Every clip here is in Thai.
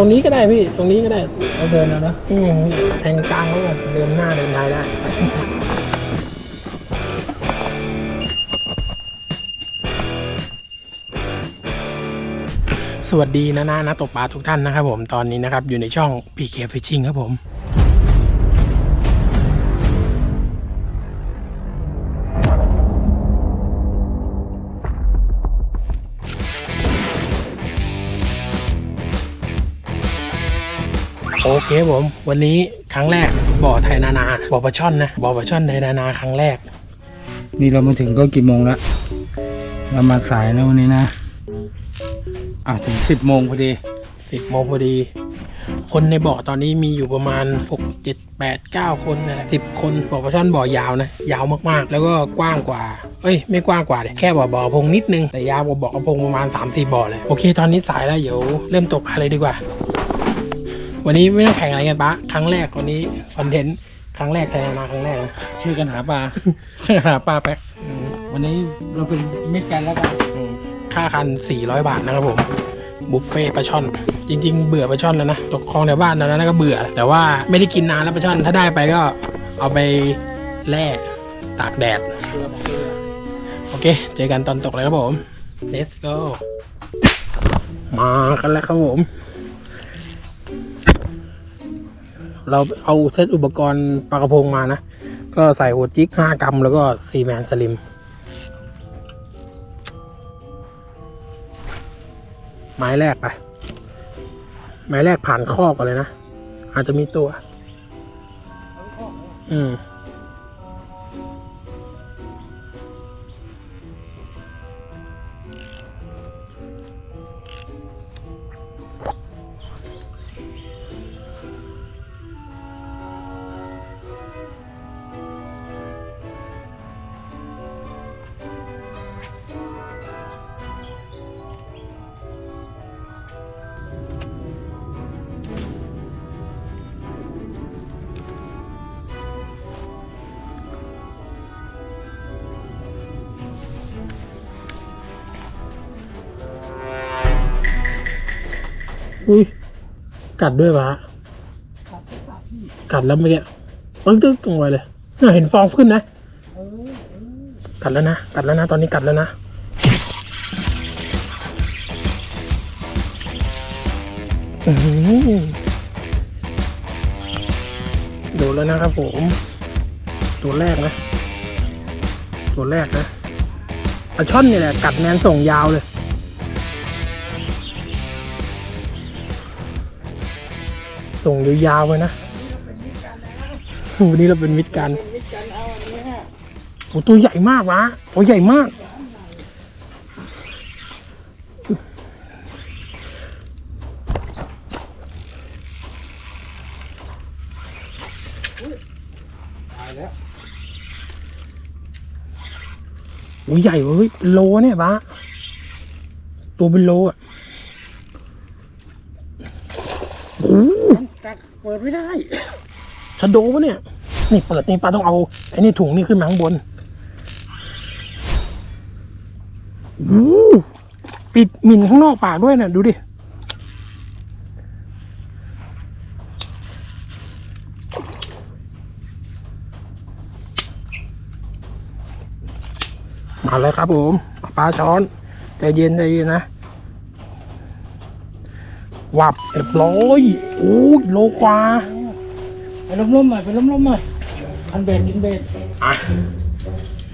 รงนี้ก็ได้พี่ ตรงนี้ก็ได้ เราเดินแล้วนะอืมแทงกลางแล้วกันเดินหน้าเดินท้ายได้ สวัสดีนะนะนะตกปลาทุกท่านนะครับผมตอนนี้นะครับ อยู่ในช่อง PK Fishing ครับผม โอเคผม วันนี้ครั้งแรกบ่อไทยนานาบ่อปลาช่อนนะบ่อปลาช่อนไทยนานาครั้งแรก นี่เรามาถึงก็กี่โมงละเรามาสายแล้ววันนี้นะ อะถึงสิบโมงพอดีสิบโมงพอดี คนในบ่อตอนนี้มีอยู่ประมาณหกเจ็ดแปดเก้าคนนะสิบคนบ่อปลาช่อนบ่อยาวนะ ยาวมากๆ แล้วก็กว้างกว่า เอ้ย ไม่กว้างกว่าเลยแค่บ่อบ่อพงนิดนึงแต่ยาวกว่าบ่อพงประมาณสามสี่บ่อเลย โอเค ตอนนี้สายแล้วเดี๋ยวเริ่มตกปลาเลยดีกว่า วันนี้ไม่ต้องแข่งอะไรกันปะครั้งแรกวันนี้คอนเทนต์ครั้งแรกไทยนานาครั้งแรกนะชื่อกันหาปลาช่วยหาปลาไปอืมวันนี้เราเป็นมิตรกันแล้วกันอืมค่าคัน 400 บาทนะครับผม บุฟเฟ่ต์ปลาช่อน จริง ๆ เบื่อปลาช่อนแล้วนะตกคลองแถวบ้านตอนนั้นก็เบื่อ แต่ว่าไม่ได้กินนานแล้วปลาช่อน ถ้าได้ไปก็เอาไปแล่ตากแดด โอเค เจอกันตอนตกเลยครับผม let's go มากันแล้วครับผม เราเอาเซตอุปกรณ์ปลากระพงมานะ ก็ใส่หัวจิก 5 กรัม แล้วก็ซีแมนสลิม ไม้แรกไป ไม้แรกผ่านข้อก่อนเลยนะ อาจจะมีตัว อืม อุ้ยกัดด้วยปะกัดแล้วเมื่อกี้ตึ๊กตึ๊กลงไปเลยเห็นฟองขึ้นนะกัดแล้วนะกัดแล้วนะ ตอนนี้กัดแล้วนะโดนแล้วนะครับผม ตัวแรกนะ ตัวแรกนะปลาช่อนนี่แหละ กัดแมนส่งยาวเลย ส่งยาวๆไปนะวันนี้เราเป็นมิตรกันโอ้ตัวใหญ่มากวะตัวใหญ่มากตายแล้วโอ้ใหญ่เว้ยโลเนี่ยปะตัวเป็นโลอะโอ้ กัดเปิดไม่ได้ชะโดปะเนี่ย นี่เปิดนี่ปลาต้องเอาไอ้นี่ถุงนี่ขึ้นมาข้างบนโอ้ปิดหมิ่นข้างนอกปากด้วยนะดูดิ มาแล้วครับผมปลาช้อน ใจเย็นใจเย็นนะ วับเรียบร้อยโอ้ยโลกว่าไปล้มๆหน่อยไปล้มๆหน่อยพันเบ็ดกินเบ็ดอะ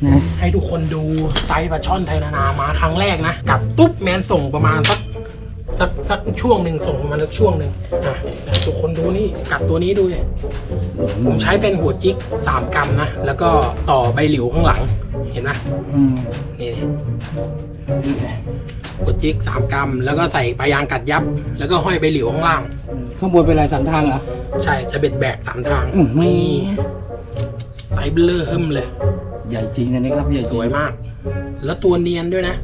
นะให้ทุกคนดูไซส์ปลาช่อนไทยนานามาครั้งแรกนะ กัดตุ๊บแมนส่งประมาณสักสักสักช่วงหนึ่งส่งประมาณสักช่วงหนึ่งอะแต่ทุกคนดูนี่กัดตัวนี้ดูเลยผมใช้เป็นหัวจิกสามกรัมนะ แล้วก็ต่อใบหลิวข้างหลังเห็นไหมอืมนี่ หัวจิกสามกรัมแล้วก็ใส่ปลายางกัดยับ แล้วก็ห้อยใบหลิวข้างล่าง ข้างบนเป็นลายสันทางเหรอ ใช่จะเบ็ดแบกสามทางอื้อหือนี่ไซส์เบลอขึ้นเลย ใหญ่จริงอันนี้ครับใหญ่จสริงวยมาก แล้วตัวเนียนด้วยนะ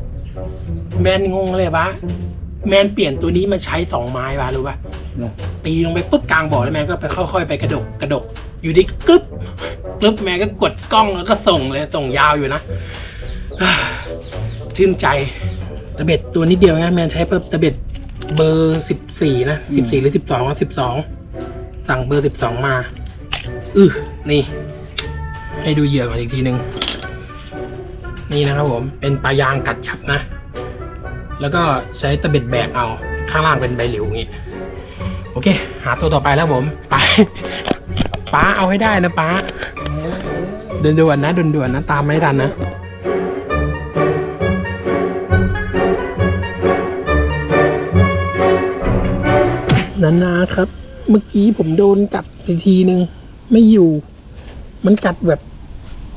แมนงงเลยปะแมนเปลี่ยนตัวนี้มาใช้สองไม้ปะรู้ปะนะตีลงไปปุ๊บกลางบ่อแล้วแมนก็ไปค่อยๆไปกระดกกระดก อยู่ดีกรึบกรึบแมนก็กดกล้องแล้วก็ส่งเลยส่งยาวอยู่นะ ชื่นใจตะเบ็ดตัวนิดเดียวนะแมนใช้เพิ่มตะเบ็ดเบอร์สิบสี่นะสิบสี่หรือสิบสองสิบสองสั่งเบอร์สิบสองมาอือนี่ ให้ดูเหยื่อก่อนอีกทีหนึ่งนี่นะครับผมเป็นปลายางกัดยับนะ แล้วก็ใช้ตะเบ็ดแบกเอาข้างล่างเป็นใบหลิวอย่างงี้โอเค หาตัวต่อไปแล้วผมไปป้าเอาให้ได้นะป้าด่วนๆนะด่วนๆนะ ตามไม่ทันนะ นานาครับ เมื่อกี้ผมโดนกัดไปทีนึง ไม่อยู่ มันกัดแบบ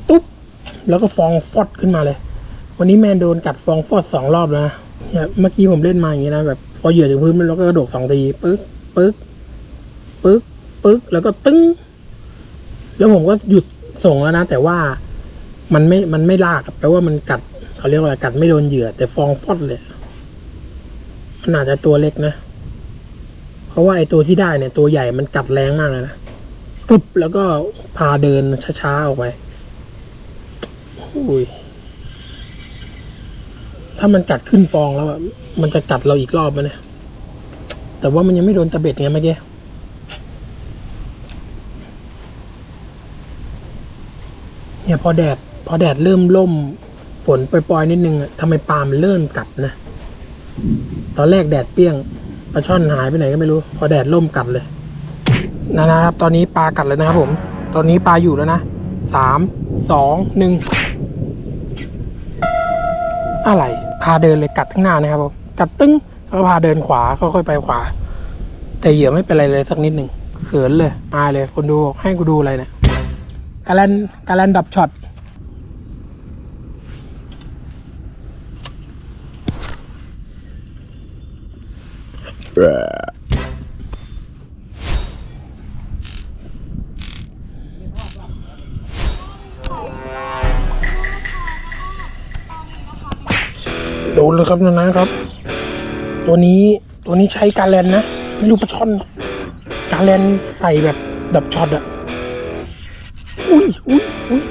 ตุ๊บ แล้วก็ฟองฟอดขึ้นมาเลย วันนี้แมนโดนกัดฟองฟอดสองรอบแล้วนะเนี่ยเมื่อกี้ผมเล่นมาอย่างนี้นะแบบพอเหยื่อถึงพื้นมันแล้วก็กระโดดสองทีปึ๊กปึ๊กปึ๊กปึ๊กแล้วก็ตึ้ง แล้วผมก็หยุดส่งแล้วนะ แต่ว่ามันไม่มันไม่ลากแปลว่ามันกัดเขาเรียกว่าอะไรกัดไม่โดนเหยื่อ แต่ฟองฟอดเลยมันอาจจะตัวเล็กนะ เพราะว่าไอ้ตัวที่ได้เนี่ยตัวใหญ่มันกัดแรงมากเลยนะปุ๊บแล้วก็พาเดินช้าๆออกไปอุ้ยถ้ามันกัดขึ้นฟองแล้วอะมันจะกัดเราอีกรอบไหมเนี่ย แต่ว่ามันยังไม่โดนตะเบ็ดไงเมื่อกี้เนี่ยพอแดด พอแดดเริ่มล่ม ฝนปล่อยๆนิดนึงอะทำไมปลามันเริ่มกัดนะ ตอนแรกแดดเปรี้ยง ปลาช่อนหายไปไหนก็ไม่รู้ พอแดดล่มกัดเลยนะนะครับ ตอนนี้ปลากัดเลยนะครับผม ตอนนี้ปลาอยู่แล้วนะสามสองหนึ่งอะไร พาเดินเลยกัดทั้งหน้านะครับผมกัดตึ้งแล้วก็พาเดินขวาค่อยๆไปขวา แต่เหยื่อไม่เป็นไรเลยสักนิดหนึ่งเขินเลยอายเลยคนดูให้กูดูอะไรเนี่ยกาแลนกาแลนดับช็อต โดนเลยครับนะนะครับ ตัวนี้ตัวนี้ใช้การแลนนะ ไม่รู้ปลาช่อน การแลนใส่แบบดับช็อตอะอุ้ยอุ้ยอุ้ย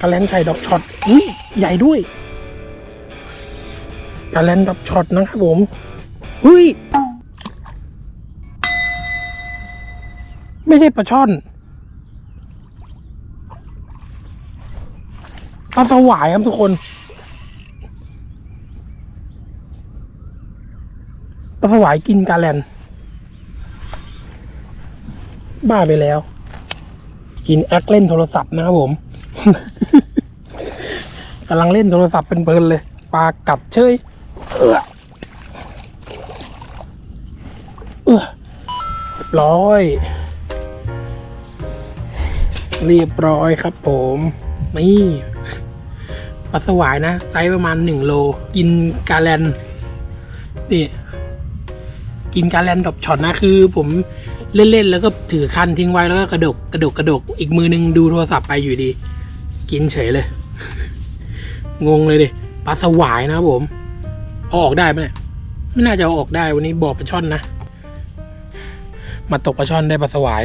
การแลนใส่ดับช็อตอุ้ยใหญ่ด้วยการแลนดับช็อตนะครับผม อุ้ย ไม่ใช่ปลาช่อนปลาสวายครับทุกคนปลาสวายกินกาแลน บ้าไปแล้ว กินแอคเล่นโทรศัพท์นะครับผมกำลังเล่นโทรศัพท์เป็นเพลินเลย ปลากัดเฉยเอออเรี ยบร้อย เรียบร้อยครับผม นี่ปลาสวายนะ ไซส์ประมาณหนึ่งโล กินกาแลนนี่กินกาแลนดรอปช็อตนะคือ ผมเล่น ๆ แล้วก็ถือคันทิ้งไว้แล้วก็กระดกกระดกกระดก อีกมือนึงดูโทรศัพท์ไปอยู่ดี กินเฉยเลย งงเลยดิปลาสวายนะครับผม ออกได้ไหมเนี่ยไม่น่าจะอออกได้วันนี้บอกปลาช่อนนะ มาตกปลาช่อนได้ปลาสวาย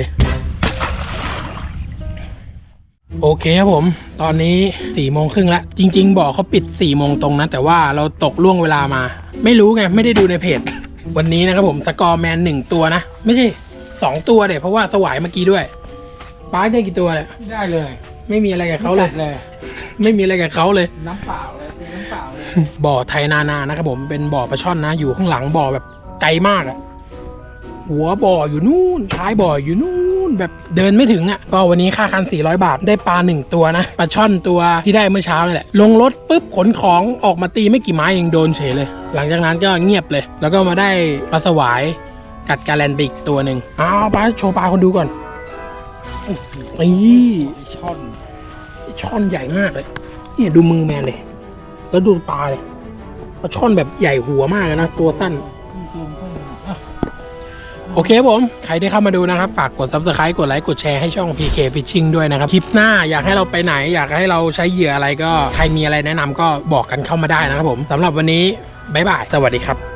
โอเคครับผม ตอนนี้สี่โมงครึ่งแล้วจริง ๆ บอกเขาปิดสี่โมงตรงนะ แต่ว่าเราตกล่วงเวลามา ไม่รู้ไง ไม่ได้ดูในเพจ วันนี้นะครับผมสกอร์แมนหนึ่งตัวนะ ไม่ใช่สองตัวเดี๋ยเพราะว่าสวายเมื่อกี้ด้วยป้าได้กี่ตัวเนี่ยได้เลย ไม่มีอะไรกับเขาเลยจัดเลย ไม่มีอะไรกับเขาเลย น้ำเปล่าเลยตีน้ำเปล่าเลยบ่อไทยนานานะครับผมเป็นบ่อปลาช่อนนะ อยู่ข้างหลังบ่อแบบไกลมากอะ หัวบ่ออยู่นู่นท้ายบ่ออยู่นู่นแบบเดินไม่ถึงอะก็วันนี้ค่าคัน 400 บาทได้ปลาหนึ่งตัวนะปลาช่อนตัวที่ได้เมื่อเช้านี่แหละ ลงรถปุ๊บขนของออกมาตีไม่กี่ไม้เองโดนเฉยเลย หลังจากนั้นก็เงียบเลย แล้วก็มาได้ปลาสวายกัดกาแลนไปอีกตัวหนึ่งอ้าวปลาโชว์ปลาคนดูก่อนนี่ไอช่อนช่อนใหญ่มากเลยเนี่ยดูมือแมนเลยแล้วดูปลาเลยปลาช่อนแบบใหญ่หัวมากนะตัวสั้น โอเคครับผม ใครที่เข้ามาดูนะครับ ฝากกด subscribe กดไลค์กดแชร์ให้ช่อง PK Fishing ด้วยนะครับ คลิปหน้าอยากให้เราไปไหน อยากให้เราใช้เหยื่ออะไรก็ใครมีอะไรแนะนำก็บอกกันเข้ามาได้นะครับผมสำหรับวันนี้บ๊ายบาย สวัสดีครับ「